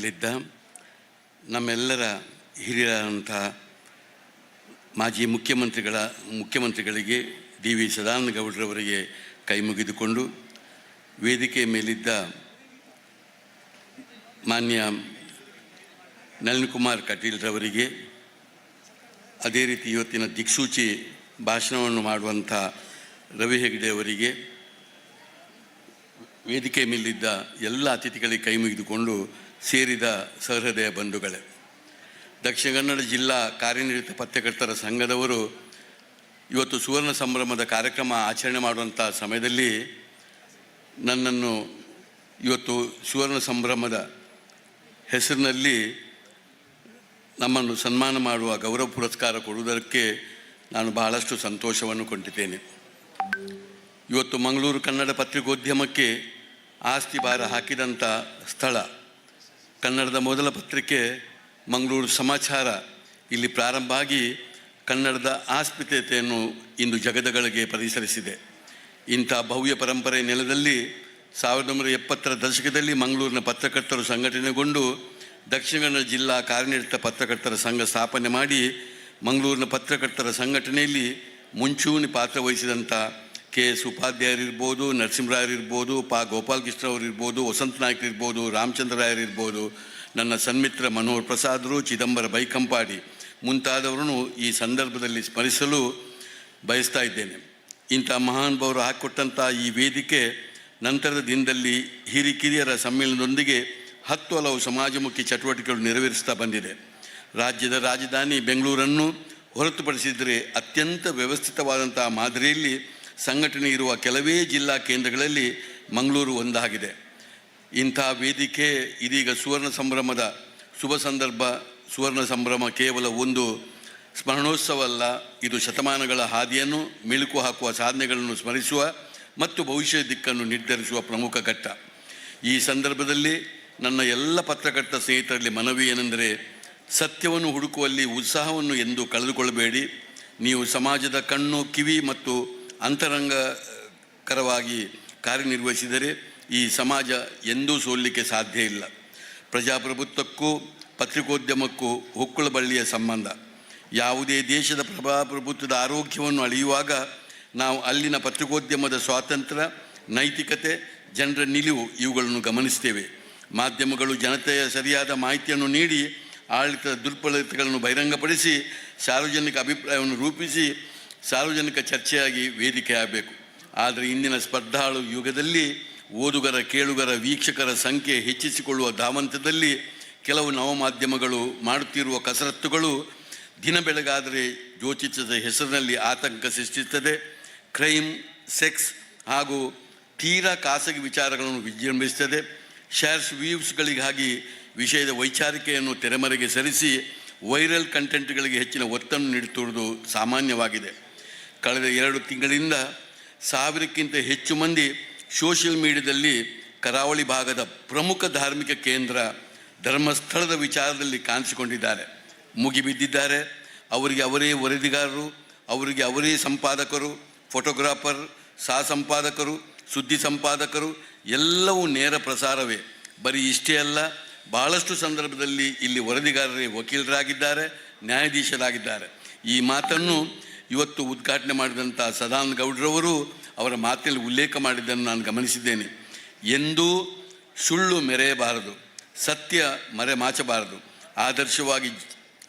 ಲಿದ್ದ ನಮ್ಮೆಲ್ಲರ ಹಿರಿಯರಾದಂಥ ಮಾಜಿ ಮುಖ್ಯಮಂತ್ರಿಗಳ, ಮುಖ್ಯಮಂತ್ರಿಗಳಿಗೆ ಡಿ ವಿ ಸದಾನಂದ ಗೌಡ್ರವರಿಗೆ ಕೈ ಮುಗಿದುಕೊಂಡು ವೇದಿಕೆ ಮೇಲಿದ್ದ ಮಾನ್ಯ ನಳಿನ್ ಕುಮಾರ್ ಕಟೀಲ್ರವರಿಗೆ ಅದೇ ರೀತಿ ಇವತ್ತಿನ ದಿಕ್ಸೂಚಿ ಭಾಷಣವನ್ನು ಮಾಡುವಂಥ ರವಿ ಹೆಗ್ಡೆ ಅವರಿಗೆ ವೇದಿಕೆ ಮೇಲಿದ್ದ ಎಲ್ಲ ಅತಿಥಿಗಳಿಗೆ ಕೈ ಮುಗಿದುಕೊಂಡು ಸೇರಿದ ಸಹೃದಯ ಬಂಧುಗಳೇ. ದಕ್ಷಿಣ ಕನ್ನಡ ಜಿಲ್ಲಾ ಕಾರ್ಯನಿರತ ಪತ್ರಕರ್ತರ ಸಂಘದವರು ಇವತ್ತು ಸುವರ್ಣ ಸಂಭ್ರಮದ ಕಾರ್ಯಕ್ರಮ ಆಚರಣೆ ಮಾಡುವಂಥ ಸಮಯದಲ್ಲಿ ನನ್ನನ್ನು ಇವತ್ತು ಸುವರ್ಣ ಸಂಭ್ರಮದ ಹೆಸರಿನಲ್ಲಿ ನಮ್ಮನ್ನು ಸನ್ಮಾನ ಮಾಡುವ ಗೌರವ ಪುರಸ್ಕಾರ ಕೊಡುವುದಕ್ಕೆ ನಾನು ಬಹಳಷ್ಟು ಸಂತೋಷವನ್ನು ಕೊಂಡಿದ್ದೇನೆ. ಇವತ್ತು ಮಂಗಳೂರು ಕನ್ನಡ ಪತ್ರಿಕೋದ್ಯಮಕ್ಕೆ ಆಸ್ತಿ ಭಾರ ಹಾಕಿದಂಥ ಸ್ಥಳ ಕನ್ನಡದ ಮೊದಲ ಪತ್ರಿಕೆ ಮಂಗಳೂರು ಸಮಾಚಾರ. ಇಲ್ಲಿ ಪ್ರಾರಂಭ ಆಗಿ ಕನ್ನಡದ ಆಸ್ಮಿತೆಯನ್ನು ಇಂದು ಜಗದಗಳಿಗೆ ಪರಿಸರಿಸಿದೆ. ಇಂಥ ಭವ್ಯ ಪರಂಪರೆ ನೆಲದಲ್ಲಿ ಸಾವಿರದ ಒಂಬೈನೂರ ಎಪ್ಪತ್ತರ ದಶಕದಲ್ಲಿ ಮಂಗಳೂರಿನ ಪತ್ರಕರ್ತರು ಸಂಘಟನೆಗೊಂಡು ದಕ್ಷಿಣ ಕನ್ನಡ ಜಿಲ್ಲಾ ಕಾರ್ಯನಿರತ ಪತ್ರಕರ್ತರ ಸಂಘ ಸ್ಥಾಪನೆ ಮಾಡಿ ಮಂಗಳೂರಿನ ಪತ್ರಕರ್ತರ ಸಂಘಟನೆಯಲ್ಲಿ ಮುಂಚೂಣಿ ಪಾತ್ರ ವಹಿಸಿದಂಥ ಕೆ ಎಸ್ ಉಪಾಧ್ಯಾಯರಿರ್ಬೋದು ನರಸಿಂಹರಾಯರಿರ್ಬೋದು ಪಾ ಗೋಪಾಲಕೃಷ್ಣ ಅವರಿರ್ಬೋದು ವಸಂತ ನಾಯ್ಕ ಇರ್ಬೋದು, ರಾಮಚಂದ್ರ ರಾಯರಿರ್ಬೋದು ನನ್ನ ಸನ್ಮಿತ್ರ ಮನೋಹರ್ ಪ್ರಸಾದರು, ಚಿದಂಬರ ಬೈಕಂಪಾಡಿ ಮುಂತಾದವರನ್ನು ಈ ಸಂದರ್ಭದಲ್ಲಿ ಸ್ಮರಿಸಲು ಬಯಸ್ತಾ ಇದ್ದೇನೆ. ಇಂಥ ಮಹಾನುಭಾವರು ಹಾಕಿಕೊಟ್ಟಂಥ ಈ ವೇದಿಕೆ ನಂತರದ ದಿನದಲ್ಲಿ ಹಿರಿಕಿರಿಯರ ಸಮ್ಮೇಳನದೊಂದಿಗೆ ಹತ್ತು ಹಲವು ಸಮಾಜಮುಖಿ ಚಟುವಟಿಕೆಗಳು ನೆರವೇರಿಸ್ತಾ ಬಂದಿದೆ. ರಾಜ್ಯದ ರಾಜಧಾನಿ ಬೆಂಗಳೂರನ್ನು ಹೊರತುಪಡಿಸಿದರೆ ಅತ್ಯಂತ ವ್ಯವಸ್ಥಿತವಾದಂಥ ಮಾದರಿಯಲ್ಲಿ ಸಂಘಟನೆ ಇರುವ ಕೆಲವೇ ಜಿಲ್ಲಾ ಕೇಂದ್ರಗಳಲ್ಲಿ ಮಂಗಳೂರು ಒಂದಾಗಿದೆ. ಇಂಥ ವೇದಿಕೆ ಇದೀಗ ಸುವರ್ಣ ಸಂಭ್ರಮದ ಶುಭ ಸಂದರ್ಭ. ಸುವರ್ಣ ಸಂಭ್ರಮ ಕೇವಲ ಒಂದು ಸ್ಮರಣೋತ್ಸವ ಅಲ್ಲ, ಇದು ಶತಮಾನಗಳ ಹಾದಿಯನ್ನು ಮಿಳುಕು ಹಾಕುವ ಸಾಧನೆಗಳನ್ನು ಸ್ಮರಿಸುವ ಮತ್ತು ಭವಿಷ್ಯ ದಿಕ್ಕನ್ನು ನಿರ್ಧರಿಸುವ ಪ್ರಮುಖ ಘಟ್ಟ. ಈ ಸಂದರ್ಭದಲ್ಲಿ ನನ್ನ ಎಲ್ಲ ಪತ್ರಕರ್ತ ಸ್ನೇಹಿತರಲ್ಲಿ ಮನವಿ ಏನೆಂದರೆ, ಸತ್ಯವನ್ನು ಹುಡುಕುವಲ್ಲಿ ಉತ್ಸಾಹವನ್ನು ಎಂದು ಕಳೆದುಕೊಳ್ಳಬೇಡಿ. ನೀವು ಸಮಾಜದ ಕಣ್ಣು, ಕಿವಿ ಮತ್ತು ಅಂತರಂಗಕರವಾಗಿ ಕಾರ್ಯನಿರ್ವಹಿಸಿದರೆ ಈ ಸಮಾಜ ಎಂದೂ ಸೋಲಿಕ್ಕೆ ಸಾಧ್ಯ ಇಲ್ಲ. ಪ್ರಜಾಪ್ರಭುತ್ವಕ್ಕೂ ಪತ್ರಿಕೋದ್ಯಮಕ್ಕೂ ಹುಕ್ಕುಳ ಬಳ್ಳಿಯ ಸಂಬಂಧ. ಯಾವುದೇ ದೇಶದ ಪ್ರಜಾಪ್ರಭುತ್ವದ ಆರೋಗ್ಯವನ್ನು ಅಳೆಯುವಾಗ ನಾವು ಅಲ್ಲಿನ ಪತ್ರಿಕೋದ್ಯಮದ ಸ್ವಾತಂತ್ರ್ಯ, ನೈತಿಕತೆ, ಜನರ ನಿಲುವು ಇವುಗಳನ್ನು ಗಮನಿಸ್ತೇವೆ ಮಾಧ್ಯಮಗಳು ಜನತೆಯ ಸರಿಯಾದ ಮಾಹಿತಿಯನ್ನು ನೀಡಿ ಆಡಳಿತದ ದುರ್ಬಲತೆಗಳನ್ನು ಬಹಿರಂಗಪಡಿಸಿ ಸಾರ್ವಜನಿಕ ಅಭಿಪ್ರಾಯವನ್ನು ರೂಪಿಸಿ ಸಾರ್ವಜನಿಕ ಚರ್ಚೆಯಾಗಿ ವೇದಿಕೆ ಆಗಬೇಕು. ಆದರೆ ಇಂದಿನ ಸ್ಪರ್ಧಾಳು ಯುಗದಲ್ಲಿ ಓದುಗರ, ಕೇಳುಗರ, ವೀಕ್ಷಕರ ಸಂಖ್ಯೆ ಹೆಚ್ಚಿಸಿಕೊಳ್ಳುವ ಧಾವಂತದಲ್ಲಿ ಕೆಲವು ನವಮಾಧ್ಯಮಗಳು ಮಾಡುತ್ತಿರುವ ಕಸರತ್ತುಗಳು ದಿನ ಬೆಳಗಾದರೆ ಯೋಚಿಸಿದ ಹೆಸರಿನಲ್ಲಿ ಆತಂಕ ಸೃಷ್ಟಿಸುತ್ತದೆ. ಕ್ರೈಮ್, ಸೆಕ್ಸ್ ಹಾಗೂ ತೀರಾ ಖಾಸಗಿ ವಿಚಾರಗಳನ್ನು ವಿಜೃಂಭಿಸುತ್ತದೆ. ಶೇರ್ಸ್ ವ್ಯೂವ್ಸ್ಗಳಿಗಾಗಿ ವಿಷಯದ ವೈಚಾರಿಕೆಯನ್ನು ತೆರೆಮರೆಗೆ ಸರಿಸಿ ವೈರಲ್ ಕಂಟೆಂಟ್ಗಳಿಗೆ ಹೆಚ್ಚಿನ ಒತ್ತನ್ನು ನೀಡುತ್ತಿರುವುದು ಸಾಮಾನ್ಯವಾಗಿದೆ. ಕಳೆದ ಎರಡು ತಿಂಗಳಿಂದ ಸಾವಿರಕ್ಕಿಂತ ಹೆಚ್ಚು ಮಂದಿ ಸೋಷಿಯಲ್ ಮೀಡಿಯಾದಲ್ಲಿ ಕರಾವಳಿ ಭಾಗದ ಪ್ರಮುಖ ಧಾರ್ಮಿಕ ಕೇಂದ್ರ ಧರ್ಮಸ್ಥಳದ ವಿಚಾರದಲ್ಲಿ ಕಾಣಿಸಿಕೊಂಡಿದ್ದಾರೆ. ಮುಗಿಬಿದ್ದಿದ್ದಾರೆ. ಅವರಿಗೆ ಅವರೇ ವರದಿಗಾರರು, ಅವರಿಗೆ ಅವರೇ ಸಂಪಾದಕರು ಫೋಟೋಗ್ರಾಫರ್ ಸಹ ಸಂಪಾದಕರು, ಸುದ್ದಿ ಸಂಪಾದಕರು, ಎಲ್ಲವೂ ನೇರ ಪ್ರಸಾರವೇ. ಬರೀ ಇಷ್ಟೇ ಅಲ್ಲ, ಬಹಳಷ್ಟು ಸಂದರ್ಭದಲ್ಲಿ ಇಲ್ಲಿ ವರದಿಗಾರರೇ ವಕೀಲರಾಗಿದ್ದಾರೆ, ನ್ಯಾಯಾಧೀಶರಾಗಿದ್ದಾರೆ. ಈ ಮಾತನ್ನು ಇವತ್ತು ಉದ್ಘಾಟನೆ ಮಾಡಿದಂಥ ಸದಾನಂದ ಗೌಡ್ರವರು ಅವರ ಮಾತಿನಲ್ಲಿ ಉಲ್ಲೇಖ ಮಾಡಿದ್ದನ್ನು ನಾನು ಗಮನಿಸಿದ್ದೇನೆ. ಎಂದೂ ಸುಳ್ಳು ಮೆರೆಯಬಾರದು, ಸತ್ಯ ಮರೆಮಾಚಬಾರದು. ಆದರ್ಶವಾಗಿ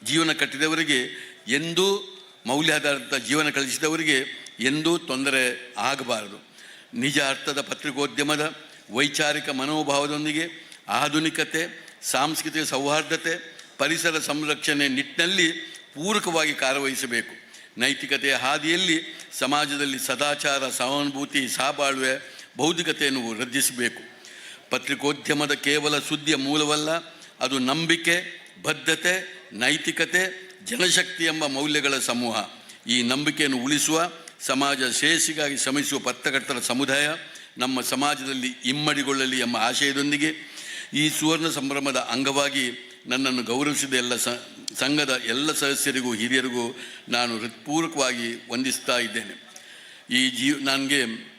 ಜೀವನ ಕಟ್ಟಿದವರಿಗೆ, ಎಂದೂ ಮೌಲ್ಯಾಧಾರಿತ ಜೀವನ ಕಳಿಸಿದವರಿಗೆ ಎಂದೂ ತೊಂದರೆ ಆಗಬಾರದು. ನಿಜ ಅರ್ಥದ ಪತ್ರಿಕೋದ್ಯಮದ ವೈಚಾರಿಕ ಮನೋಭಾವದೊಂದಿಗೆ, ಆಧುನಿಕತೆ, ಸಾಂಸ್ಕೃತಿಕ ಸೌಹಾರ್ದತೆ, ಪರಿಸರ ಸಂರಕ್ಷಣೆ ನಿಟ್ಟಿನಲ್ಲಿ ಪೂರಕವಾಗಿ ಕಾರ್ಯವಹಿಸಬೇಕು. ನೈತಿಕತೆಯ ಹಾದಿಯಲ್ಲಿ ಸಮಾಜದಲ್ಲಿ ಸದಾಚಾರ, ಸಹಾನುಭೂತಿ ಸಹಬಾಳ್ವೆ ಬೌದ್ಧಿಕತೆಯನ್ನು ವೃದ್ಧಿಸಬೇಕು. ಪತ್ರಿಕೋದ್ಯಮದ ಕೇವಲ ಸುದ್ದಿಯ ಮೂಲವಲ್ಲ, ಅದು ನಂಬಿಕೆ ಬದ್ಧತೆ ನೈತಿಕತೆ, ಜನಶಕ್ತಿ ಎಂಬ ಮೌಲ್ಯಗಳ ಸಮೂಹ. ಈ ನಂಬಿಕೆಯನ್ನು ಉಳಿಸುವ, ಸಮಾಜ ಶ್ರೇಯಸ್ಸಿಗಾಗಿ ಶ್ರಮಿಸುವ ಪತ್ರಕರ್ತರ ಸಮುದಾಯ ನಮ್ಮ ಸಮಾಜದಲ್ಲಿ ಇಮ್ಮಡಿಗೊಳ್ಳಲಿ ಎಂಬ ಆಶಯದೊಂದಿಗೆ ಈ ಸುವರ್ಣ ಸಂಭ್ರಮದ ಅಂಗವಾಗಿ ನನ್ನನ್ನು ಗೌರವಿಸಿದ ಎಲ್ಲ ಸ ಸಂಘದ ಎಲ್ಲ ಸದಸ್ಯರಿಗೂ, ಹಿರಿಯರಿಗೂ ನಾನು ಹೃತ್ಪೂರ್ವಕವಾಗಿ ವಂದಿಸ್ತಾ ಇದ್ದೇನೆ. ಈ ಜೀವ, ನನಗೆ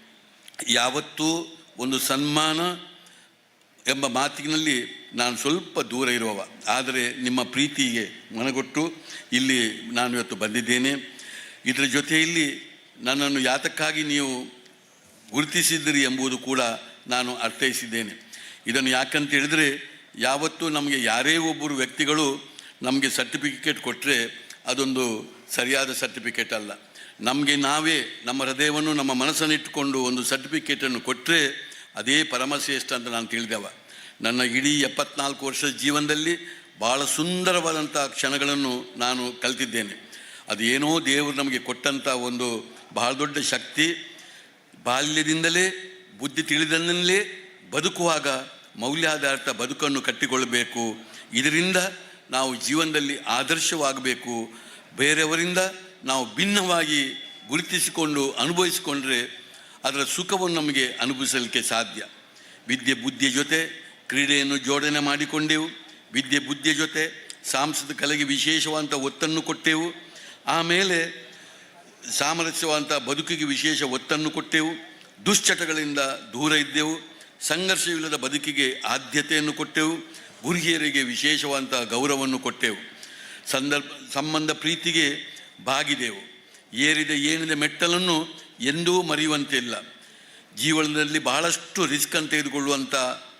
ಯಾವತ್ತೂ ಒಂದು ಸನ್ಮಾನ ಎಂಬ ಮಾತಿನಲ್ಲಿ ನಾನು ಸ್ವಲ್ಪ ದೂರ ಇರುವವ. ಆದರೆ ನಿಮ್ಮ ಪ್ರೀತಿಗೆ ಮನಗೊಟ್ಟು ಇಲ್ಲಿ ನಾನು ಇವತ್ತು ಬಂದಿದ್ದೇನೆ. ಇದರ ಜೊತೆಯಲ್ಲಿ ನನ್ನನ್ನು ಯಾತಕ್ಕಾಗಿ ನೀವು ಗುರುತಿಸಿದ್ದೀರಿ ಎಂಬುದು ಕೂಡ ನಾನು ಅರ್ಥೈಸಿದ್ದೇನೆ. ಇದನ್ನು ಯಾಕಂತ ಹೇಳಿದರೆ, ಯಾವತ್ತೂ ನಮಗೆ ಯಾರೇ ಒಬ್ಬರು ವ್ಯಕ್ತಿಗಳು ನಮಗೆ ಸರ್ಟಿಫಿಕೇಟ್ ಕೊಟ್ಟರೆ ಅದೊಂದು ಸರಿಯಾದ ಸರ್ಟಿಫಿಕೇಟ್ ಅಲ್ಲ. ನಮಗೆ ನಾವೇ ನಮ್ಮ ಹೃದಯವನ್ನು, ನಮ್ಮ ಮನಸ್ಸನ್ನು ಇಟ್ಟುಕೊಂಡು ಒಂದು ಸರ್ಟಿಫಿಕೇಟನ್ನು ಕೊಟ್ಟರೆ ಅದೇ ಪರಮಶ್ರೇಷ್ಠ ಅಂತ ನಾನು ತಿಳಿದವ. ನನ್ನ ಇಡೀ ಎಪ್ಪತ್ನಾಲ್ಕು ವರ್ಷದ ಜೀವನದಲ್ಲಿ ಭಾಳ ಸುಂದರವಾದಂಥ ಕ್ಷಣಗಳನ್ನು ನಾನು ಕಲ್ತಿದ್ದೇನೆ. ಅದೇನೋ ದೇವರು ನಮಗೆ ಕೊಟ್ಟಂಥ ಒಂದು ಬಹಳ ದೊಡ್ಡ ಶಕ್ತಿ, ಬಾಲ್ಯದಿಂದಲೇ, ಬುದ್ಧಿ ತಿಳಿದಲ್ಲೇ ಬದುಕುವಾಗ ಮೌಲ್ಯಾಧಾರಿತ ಬದುಕನ್ನು ಕಟ್ಟಿಕೊಳ್ಳಬೇಕು. ಇದರಿಂದ ನಾವು ಜೀವನದಲ್ಲಿ ಆದರ್ಶವಾಗಬೇಕು. ಬೇರೆಯವರಿಂದ ನಾವು ಭಿನ್ನವಾಗಿ ಗುರುತಿಸಿಕೊಂಡು ಅನುಭವಿಸಿಕೊಂಡ್ರೆ ಅದರ ಸುಖವನ್ನು ನಮಗೆ ಅನುಭವಿಸಲಿಕ್ಕೆ ಸಾಧ್ಯ. ವಿದ್ಯೆ ಬುದ್ಧಿಯ ಜೊತೆ ಕ್ರೀಡೆಯನ್ನು ಜೋಡಣೆ ಮಾಡಿಕೊಂಡೆವು. ವಿದ್ಯೆ ಬುದ್ಧಿಯ ಜೊತೆ ಸಾಂಸ್ಕೃತಿಕ ಕಲೆಗೆ ವಿಶೇಷವಾದಂಥ ಒತ್ತನ್ನು ಕೊಟ್ಟೆವು. ಆಮೇಲೆ ಸಾಮರಸ್ಯವಂತ ಬದುಕಿಗೆ ವಿಶೇಷ ಒತ್ತನ್ನು ಕೊಟ್ಟೆವು. ದುಶ್ಚಟಗಳಿಂದ ದೂರ ಇದ್ದೆವು. ಸಂಘರ್ಷವಿಲ್ಲದ ಬದುಕಿಗೆ ಆದ್ಯತೆಯನ್ನು ಕೊಟ್ಟೆವು. ಗುರಿಹಿಯರಿಗೆ ವಿಶೇಷವಾದಂಥ ಗೌರವವನ್ನು ಕೊಟ್ಟೆವು. ಸಂದರ್ಭ, ಸಂಬಂಧ ಪ್ರೀತಿಗೆ ಬಾಗಿದೆವು. ಏರಿದ ಏನಿದೆ ಮೆಟ್ಟಲನ್ನು ಎಂದೂ ಮರೆಯುವಂತಿಲ್ಲ. ಜೀವನದಲ್ಲಿ ಬಹಳಷ್ಟು ರಿಸ್ಕ್ ಅಂತ ತೆಗೆದುಕೊಳ್ಳುವಂಥ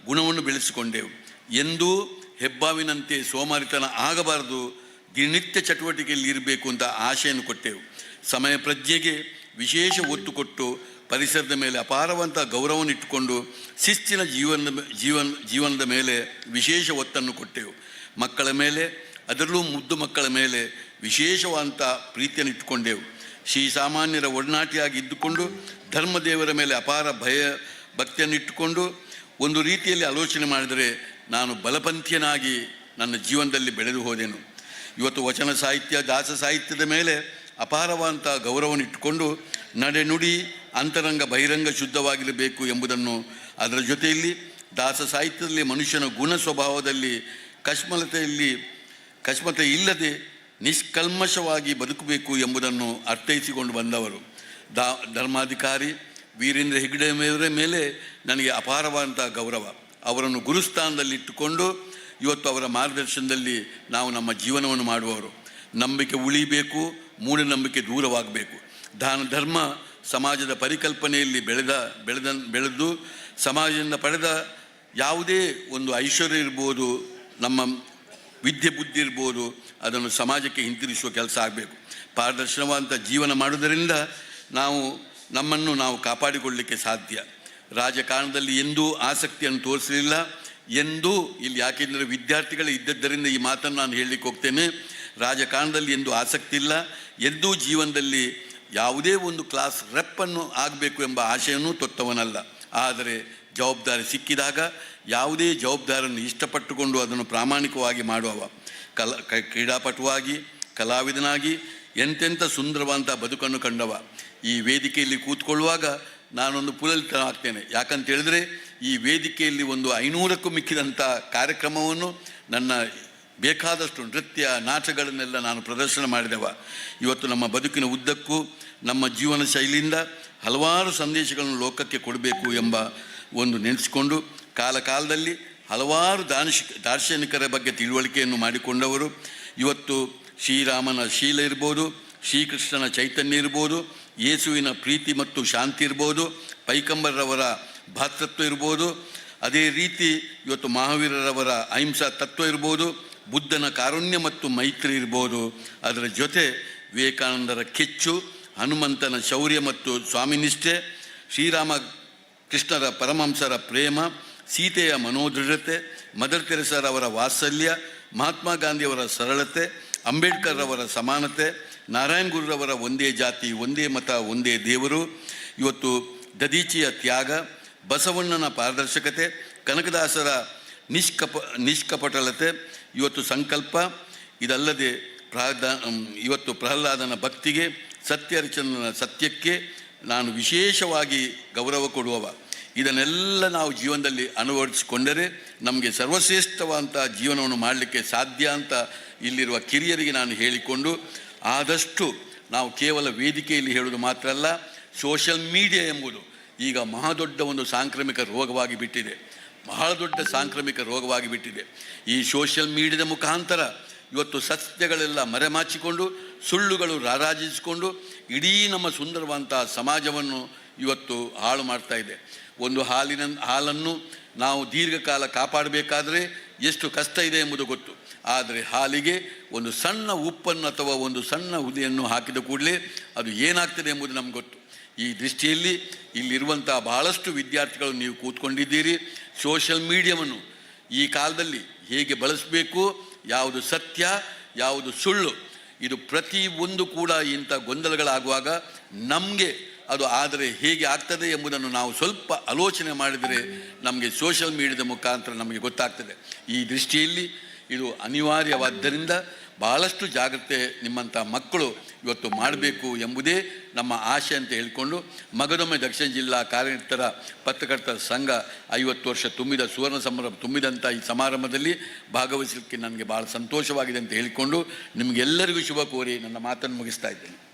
ಗುಣವನ್ನು ಬೆಳೆಸಿಕೊಂಡೆವು. ಎಂದೂ ಹೆಬ್ಬಾವಿನಂತೆ ಸೋಮಾರಿತನ ಆಗಬಾರದು, ದಿನನಿತ್ಯ ಚಟುವಟಿಕೆಯಲ್ಲಿ ಇರಬೇಕು ಅಂತ ಆಶೆಯನ್ನು ಕೊಟ್ಟೆವು. ಸಮಯ ಪ್ರಜ್ಞೆಗೆ ವಿಶೇಷ ಒತ್ತು ಕೊಟ್ಟು ಪರಿಸರದ ಮೇಲೆ ಅಪಾರವಂತ ಗೌರವವನ್ನು ಇಟ್ಟುಕೊಂಡು ಶಿಸ್ತಿನ ಜೀವನದ ಜೀವನ, ಜೀವನದ ಮೇಲೆ ವಿಶೇಷ ಒತ್ತನ್ನು ಕೊಟ್ಟೆವು. ಮಕ್ಕಳ ಮೇಲೆ, ಅದರಲ್ಲೂ ಮುದ್ದು ಮಕ್ಕಳ ಮೇಲೆ ವಿಶೇಷವಾದಂಥ ಪ್ರೀತಿಯನ್ನು ಇಟ್ಟುಕೊಂಡೆವು. ಶ್ರೀ ಸಾಮಾನ್ಯರ ಒಡನಾಟಿಯಾಗಿ ಇದ್ದುಕೊಂಡು ಧರ್ಮದೇವರ ಮೇಲೆ ಅಪಾರ ಭಯ, ಭಕ್ತಿಯನ್ನು ಇಟ್ಟುಕೊಂಡು ಒಂದು ರೀತಿಯಲ್ಲಿ ಆಲೋಚನೆ ಮಾಡಿದರೆ ನಾನು ಬಲಪಂಥೀಯನಾಗಿ ನನ್ನ ಜೀವನದಲ್ಲಿ ಬೆಳೆದು ಹೋದೆನು. ಇವತ್ತು ವಚನ ಸಾಹಿತ್ಯ, ದಾಸ ಸಾಹಿತ್ಯದ ಮೇಲೆ ಅಪಾರವಾದಂಥ ಗೌರವವನ್ನು ಇಟ್ಟುಕೊಂಡು ನಡೆ ನುಡಿ ಅಂತರಂಗ ಬಹಿರಂಗ ಶುದ್ಧವಾಗಿರಬೇಕು ಎಂಬುದನ್ನು ಅದರ ಜೊತೆಯಲ್ಲಿ ದಾಸ ಸಾಹಿತ್ಯದಲ್ಲಿ ಮನುಷ್ಯನ ಗುಣ ಸ್ವಭಾವದಲ್ಲಿ ಕಶ್ಮಲತೆಯಲ್ಲಿ ಕಶ್ಮತೆ ಇಲ್ಲದೆ ನಿಷ್ಕಲ್ಮಶವಾಗಿ ಬದುಕಬೇಕು ಎಂಬುದನ್ನು ಅರ್ಥೈಸಿಕೊಂಡು ಬಂದವರು. ದಾ ಧರ್ಮಾಧಿಕಾರಿ ವೀರೇಂದ್ರ ಹೆಗ್ಗಡೆಯವರ ಮೇಲೆ ನನಗೆ ಅಪಾರವಾದಂಥ ಗೌರವ. ಅವರನ್ನು ಗುರುಸ್ಥಾನದಲ್ಲಿಟ್ಟುಕೊಂಡು ಇವತ್ತು ಅವರ ಮಾರ್ಗದರ್ಶನದಲ್ಲಿ ನಾವು ನಮ್ಮ ಜೀವನವನ್ನು ಮಾಡುವವರು. ನಂಬಿಕೆ ಉಳಿಬೇಕು, ಮೂಢನಂಬಿಕೆ ದೂರವಾಗಬೇಕು. ದಾನ ಧರ್ಮ ಸಮಾಜದ ಪರಿಕಲ್ಪನೆಯಲ್ಲಿ ಬೆಳೆದ ಬೆಳೆದ, ಬೆಳೆದು ಸಮಾಜದಿಂದ ಪಡೆದ ಯಾವುದೇ ಒಂದು ಐಶ್ವರ್ಯ ಇರ್ಬೋದು, ನಮ್ಮ ವಿದ್ಯೆ ಬುದ್ಧಿ ಇರ್ಬೋದು, ಅದನ್ನು ಸಮಾಜಕ್ಕೆ ಹಿಂತಿರುಗಿಸುವ ಕೆಲಸ ಆಗಬೇಕು. ಪಾರದರ್ಶನವಾದಂಥ ಜೀವನ ಮಾಡುವುದರಿಂದ ನಾವು, ನಮ್ಮನ್ನು ನಾವು ಕಾಪಾಡಿಕೊಳ್ಳಲಿಕ್ಕೆ ಸಾಧ್ಯ. ರಾಜಕಾರಣದಲ್ಲಿ ಎಂದೂ ಆಸಕ್ತಿಯನ್ನು ತೋರಿಸಲಿಲ್ಲ. ಎಂದೂ ಇಲ್ಲಿ ಯಾಕೆಂದರೆ ವಿದ್ಯಾರ್ಥಿಗಳೇ ಇದ್ದದ್ದರಿಂದ ಈ ಮಾತನ್ನು ನಾನು ಹೇಳಲಿಕ್ಕೆ ಹೋಗ್ತೇನೆ. ರಾಜಕಾರಣದಲ್ಲಿ ಎಂದೂ ಆಸಕ್ತಿ ಇಲ್ಲ. ಎಂದೂ ಜೀವನದಲ್ಲಿ ಯಾವುದೇ ಒಂದು ಕ್ಲಾಸ್ ರೆಪ್ಪನ್ನು ಆಗಬೇಕು ಎಂಬ ಆಶೆಯನ್ನು ತೊತ್ತವನಲ್ಲ. ಆದರೆ ಜವಾಬ್ದಾರಿ ಸಿಕ್ಕಿದಾಗ ಯಾವುದೇ ಜವಾಬ್ದಾರಿಯನ್ನು ಇಷ್ಟಪಟ್ಟುಕೊಂಡು ಅದನ್ನು ಪ್ರಾಮಾಣಿಕವಾಗಿ ಮಾಡುವವ. ಕಲ ಕ್ರೀಡಾಪಟುವಾಗಿ, ಕಲಾವಿದನಾಗಿ, ಎಂತೆಂಥ ಸುಂದರವಾದ ಬದುಕನ್ನು ಕಂಡವ. ಈ ವೇದಿಕೆಯಲ್ಲಿ ಕೂತ್ಕೊಳ್ಳುವಾಗ ನಾನೊಂದು ಪುಲಲಿತ ಆಗ್ತೇನೆ. ಯಾಕಂತ ಹೇಳಿದ್ರೆ ಈ ವೇದಿಕೆಯಲ್ಲಿ ಒಂದು ಐನೂರಕ್ಕೂ ಮಿಕ್ಕಿದಂಥ ಕಾರ್ಯಕ್ರಮವನ್ನು ನನ್ನ ಬೇಕಾದಷ್ಟು ನೃತ್ಯ, ನಾಟಗಳನ್ನೆಲ್ಲ ನಾನು ಪ್ರದರ್ಶನ ಮಾಡಿದೆವ. ಇವತ್ತು ನಮ್ಮ ಬದುಕಿನ ಉದ್ದಕ್ಕೂ, ನಮ್ಮ ಜೀವನ ಶೈಲಿಯಿಂದ ಹಲವಾರು ಸಂದೇಶಗಳನ್ನು ಲೋಕಕ್ಕೆ ಕೊಡಬೇಕು ಎಂಬ ಒಂದು ನೆನೆಸಿಕೊಂಡು ಕಾಲ ಕಾಲದಲ್ಲಿ ಹಲವಾರು ದಾರ್ಶಿ ದಾರ್ಶನಿಕರ ಬಗ್ಗೆ ತಿಳುವಳಿಕೆಯನ್ನು ಮಾಡಿಕೊಂಡವರು. ಇವತ್ತು ಶ್ರೀರಾಮನ ಶೀಲ ಇರ್ಬೋದು, ಶ್ರೀಕೃಷ್ಣನ ಚೈತನ್ಯ ಇರ್ಬೋದು, ಯೇಸುವಿನ ಪ್ರೀತಿ ಮತ್ತು ಶಾಂತಿ ಇರ್ಬೋದು, ಪೈಕಂಬರವರ ಭಾತೃತ್ವ ಇರ್ಬೋದು. ಅದೇ ರೀತಿ ಇವತ್ತು ಮಹಾವೀರರವರ ಅಹಿಂಸಾ ತತ್ವ ಇರ್ಬೋದು. ಬುದ್ಧನ ಕಾರುಣ್ಯ ಮತ್ತು ಮೈತ್ರಿ ಇರ್ಬೋದು. ಅದರ ಜೊತೆ ವಿವೇಕಾನಂದರ ಕೆಚ್ಚು, ಹನುಮಂತನ ಶೌರ್ಯ ಮತ್ತು ಸ್ವಾಮಿನಿಷ್ಠೆ ಶ್ರೀರಾಮ ಕೃಷ್ಣರ ಪರಮಹಂಸರ ಪ್ರೇಮ, ಸೀತೆಯ ಮನೋದೃಢತೆ, ಮದರ್ ತೆರೆಸರ್ ಅವರ ವಾತ್ಸಲ್ಯ, ಮಹಾತ್ಮ ಗಾಂಧಿಯವರ ಸರಳತೆ, ಅಂಬೇಡ್ಕರ್ ಅವರ ಸಮಾನತೆ, ನಾರಾಯಣ ಗುರುರವರ ಒಂದೇ ಜಾತಿ, ಒಂದೇ ಮತ, ಒಂದೇ ದೇವರು. ಇವತ್ತು ದದೀಚಿಯ ತ್ಯಾಗ, ಬಸವಣ್ಣನ ಪಾರದರ್ಶಕತೆ, ಕನಕದಾಸರ ನಿಷ್ಕಪ, ನಿಷ್ಕಪಟಲತೆ ಇವತ್ತು ಸಂಕಲ್ಪ, ಇದಲ್ಲದೆ ಪ್ರಹ್ಲಾದ ಇವತ್ತು ಪ್ರಹ್ಲಾದನ ಭಕ್ತಿಗೆ, ಸತ್ಯರ್ಚನನ ಸತ್ಯಕ್ಕೆ ನಾನು ವಿಶೇಷವಾಗಿ ಗೌರವ ಕೊಡುವವ. ಇದನ್ನೆಲ್ಲ ನಾವು ಜೀವನದಲ್ಲಿ ಅನುವರಿಸಿಕೊಂಡರೆ ನಮಗೆ ಸರ್ವಶ್ರೇಷ್ಠವಾದಂಥ ಜೀವನವನ್ನು ಮಾಡಲಿಕ್ಕೆ ಸಾಧ್ಯ ಅಂತ ಇಲ್ಲಿರುವ ಕಿರಿಯರಿಗೆ ನಾನು ಹೇಳಿಕೊಂಡು, ಆದಷ್ಟು ನಾವು ಕೇವಲ ವೇದಿಕೆಯಲ್ಲಿ ಹೇಳುವುದು ಮಾತ್ರ ಅಲ್ಲ, ಸೋಷಲ್ ಮೀಡಿಯಾ ಎಂಬುದು ಈಗ ಮಹಾದೊಡ್ಡ ಒಂದು ಸಾಂಕ್ರಾಮಿಕ ರೋಗವಾಗಿ ಬಿಟ್ಟಿದೆ. ಬಹಳ ದೊಡ್ಡ ಸಾಂಕ್ರಾಮಿಕ ರೋಗವಾಗಿ ಬಿಟ್ಟಿದೆ. ಈ ಸೋಷಿಯಲ್ ಮೀಡಿಯಾದ ಮುಖಾಂತರ ಇವತ್ತು ಸತ್ಯಗಳೆಲ್ಲ ಮರೆಮಾಚಿಕೊಂಡು ಸುಳ್ಳುಗಳು ರಾರಾಜಿಸಿಕೊಂಡು, ಇಡೀ ನಮ್ಮ ಸುಂದರವಂತಹ ಸಮಾಜವನ್ನು ಇವತ್ತು ಹಾಳು ಮಾಡ್ತಾ ಇದೆ. ಒಂದು ಹಾಲಿನ, ಹಾಲನ್ನು ನಾವು ದೀರ್ಘಕಾಲ ಕಾಪಾಡಬೇಕಾದರೆ ಎಷ್ಟು ಕಷ್ಟ ಇದೆ ಎಂಬುದು ಗೊತ್ತು. ಆದರೆ ಹಾಲಿಗೆ ಒಂದು ಸಣ್ಣ ಉಪ್ಪನ್ನು ಅಥವಾ ಒಂದು ಸಣ್ಣ ಹುಲಿಯನ್ನು ಹಾಕಿದ ಕೂಡಲೇ ಅದು ಏನಾಗ್ತದೆ ಎಂಬುದು ನಮ್ಗೆ ಗೊತ್ತು. ಈ ದೃಷ್ಟಿಯಲ್ಲಿ ಇಲ್ಲಿರುವಂಥ ಬಹಳಷ್ಟು ವಿದ್ಯಾರ್ಥಿಗಳು ನೀವು ಕೂತ್ಕೊಂಡಿದ್ದೀರಿ. ಸೋಷಿಯಲ್ ಮೀಡಿಯಾವನ್ನು ಈ ಕಾಲದಲ್ಲಿ ಹೇಗೆ ಬಳಸಬೇಕು, ಯಾವುದು ಸತ್ಯ, ಯಾವುದು ಸುಳ್ಳು, ಇದು ಪ್ರತಿ ಒಂದು ಕೂಡ ಇಂಥ ಗೊಂದಲಗಳಾಗುವಾಗ ನಮಗೆ ಅದು ಆದರೆ ಹೇಗೆ ಆಗ್ತದೆ ಎಂಬುದನ್ನು ನಾವು ಸ್ವಲ್ಪ ಆಲೋಚನೆ ಮಾಡಿದರೆ ನಮಗೆ ಸೋಷಿಯಲ್ ಮೀಡಿಯಾದ ಮುಖಾಂತರ ನಮಗೆ ಗೊತ್ತಾಗ್ತದೆ. ಈ ದೃಷ್ಟಿಯಲ್ಲಿ ಇದು ಅನಿವಾರ್ಯವಾದ್ದರಿಂದ ಭಾಳಷ್ಟು ಜಾಗ್ರತೆ ನಿಮ್ಮಂಥ ಮಕ್ಕಳು ಇವತ್ತು ಮಾಡಬೇಕು ಎಂಬುದೇ ನಮ್ಮ ಆಶೆ ಅಂತ ಹೇಳಿಕೊಂಡು ಮಗದೊಮ್ಮೆ ದಕ್ಷಿಣ ಜಿಲ್ಲಾ ಕಾರ್ಯನಿರ್ತರ ಪತ್ರಕರ್ತರ ಸಂಘ ಐವತ್ತು ವರ್ಷ ತುಂಬಿದ ಸುವರ್ಣ ಸಮಾರಂಭ ತುಂಬಿದಂಥ ಈ ಸಮಾರಂಭದಲ್ಲಿ ಭಾಗವಹಿಸಲಿಕ್ಕೆ ನನಗೆ ಭಾಳ ಸಂತೋಷವಾಗಿದೆ ಅಂತ ಹೇಳಿಕೊಂಡು ನಿಮಗೆಲ್ಲರಿಗೂ ಶುಭ ಕೋರಿ ನನ್ನ ಮಾತನ್ನು ಮುಗಿಸ್ತಾ ಇದ್ದೇನೆ.